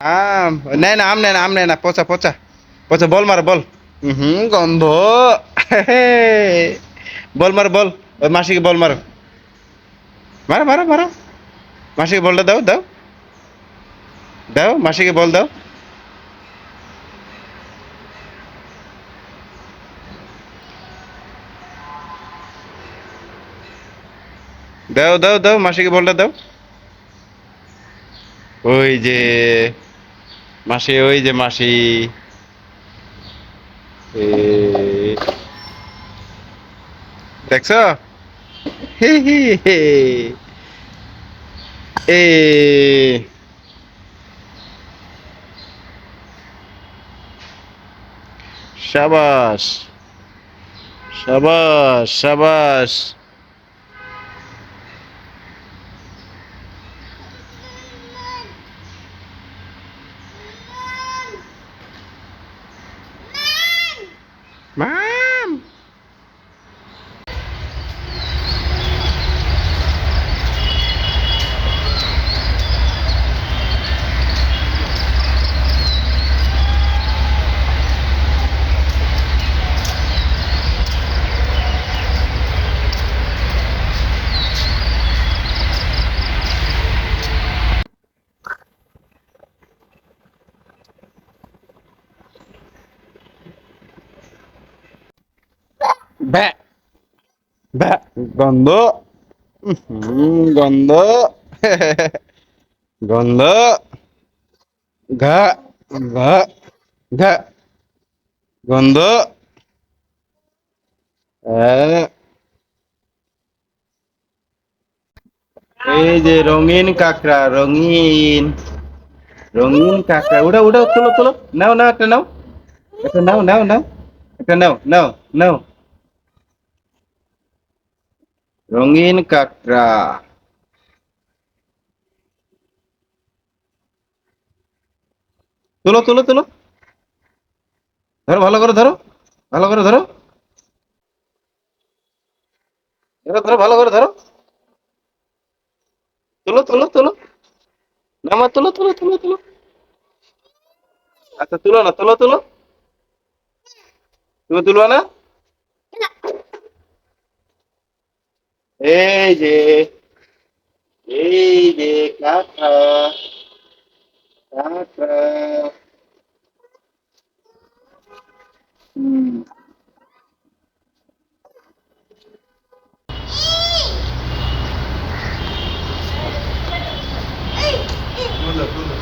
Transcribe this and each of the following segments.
আম নেয় না, আম নেয় না, আম নেয় না, পচা পচা। পচা, বল মার, বল। হুম গন্ধ। বল মার, বল। ওই মাসিকে বল মারো। মারো মারো মারো। মাসিকে বলটা দাও দাও। দাও, মাসিকে বল দাও। দাও দাও দাও, মাসিকে বলটা দাও। ওই যে মাসি ওই যে মাসি। দেখছ? হি হি হে। এ সাবাস। সাবাস সাবাস। ব্যাঁ। ব্যাঁ, গন্ধ। গন্ধ। গন্ধ। ঘা ঘা ঘা। গন্ধ। এই যে রঙিন কাঁকড়া, রঙিন। রঙিন কাঁকড়া। ওটা ওটা তোলো তোলো। নাও নাও একটা নাও। একটা নাও নাও নাও। একটা নাও নাও নাও। রঙিন কাঁকড়া। তোলো তোলো তোলো। ধরো, ভালো করে ধরো, ভালো করে ধরো। ধরো ধরো, ভালো করে ধরো। তোলো তোলো তোলো। নামা তোলো তোলো তোলো তোলো। আচ্ছা তুলো না, তোলো তোলো। তুমি তুলবা না? এই যে এই যে কাঁকড়া কাঁকড়া হুম তুলো তুলো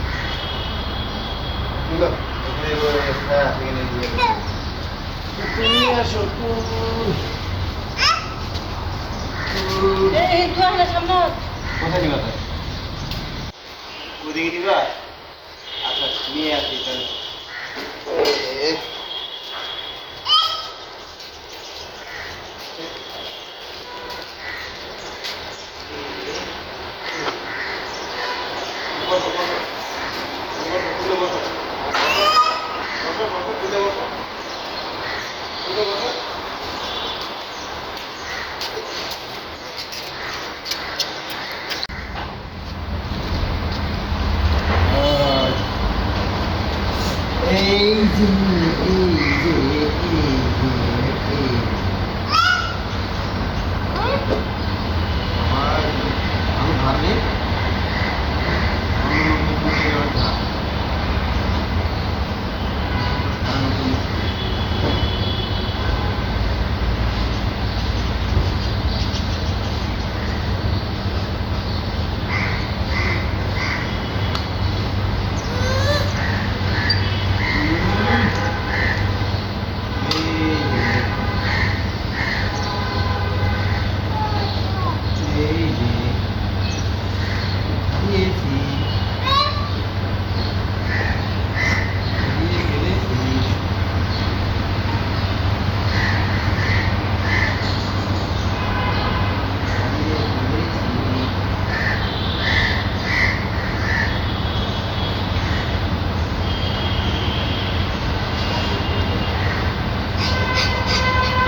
তুলো এখানে হ্যাঁ এখানে দিয়ে তুমি আসো তুল এই দোকানের সামনে কোথায় নিবা তাই ওদিকে দিবা? আচ্ছা নিয়ে আসি তাহলে। এই যে এই যে এই যে এই আমার আমি ভাত নেই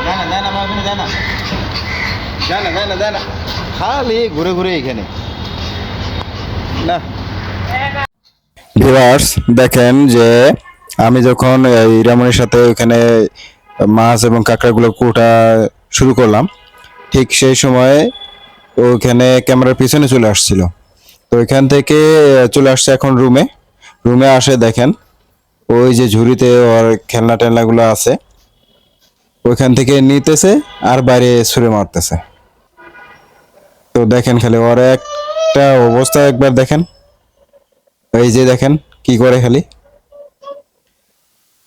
যায় না যায় না আমার ওখানে যায় না যায় না যায় খালি ঘুরে ঘুরে এখানে। না। ভিউয়ার্স, দেখেন যে আমি যখন ইরামনির সাথে ওখানে মাছ এবং কাঁকড়াগুলো কোটা শুরু করলাম, ঠিক সেই সময় ওখানে ক্যামেরার পিছনে চলে আসছিল। তো ওইখান থেকে চলে আসছে এখন রুমে। রুমে আসে দেখেন, ওই যে ঝুড়িতে ওর খেলনা টেলনাগুলো আছে ওইখান থেকে নিতেছে আর বাইরে ছুঁড়ে মারতেছে। তো দেখেন খালি, ওর একটা অবস্থা একবার দেখেন। এই যে দেখেন, কি করে খালি?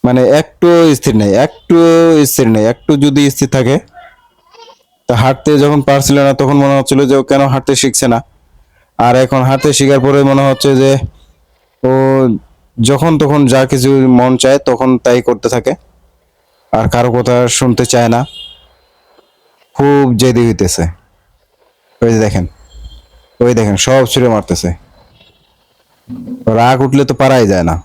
মানে একটু স্থির নেই, একটু স্থির নেই, একটু যদি স্থির থাকে, তা হাঁটতে যখন পারছিল না, তখন মনে হচ্ছিল যে ও কেন হাঁটতে শিখছে না। আর এখন হাঁটতে শেখার পরে মনে হচ্ছে যে ও যখন তখন যা কিছু মন চায়, তখন তাই করতে থাকে। আর কারও কথা শুনতে চায় না। খুব জেদি হইতেছে। ওই যে দেখেন। ওই দেখেন সব ছুঁড়ে মারতেছে। রাগ উঠলে তো পারাই যায় না।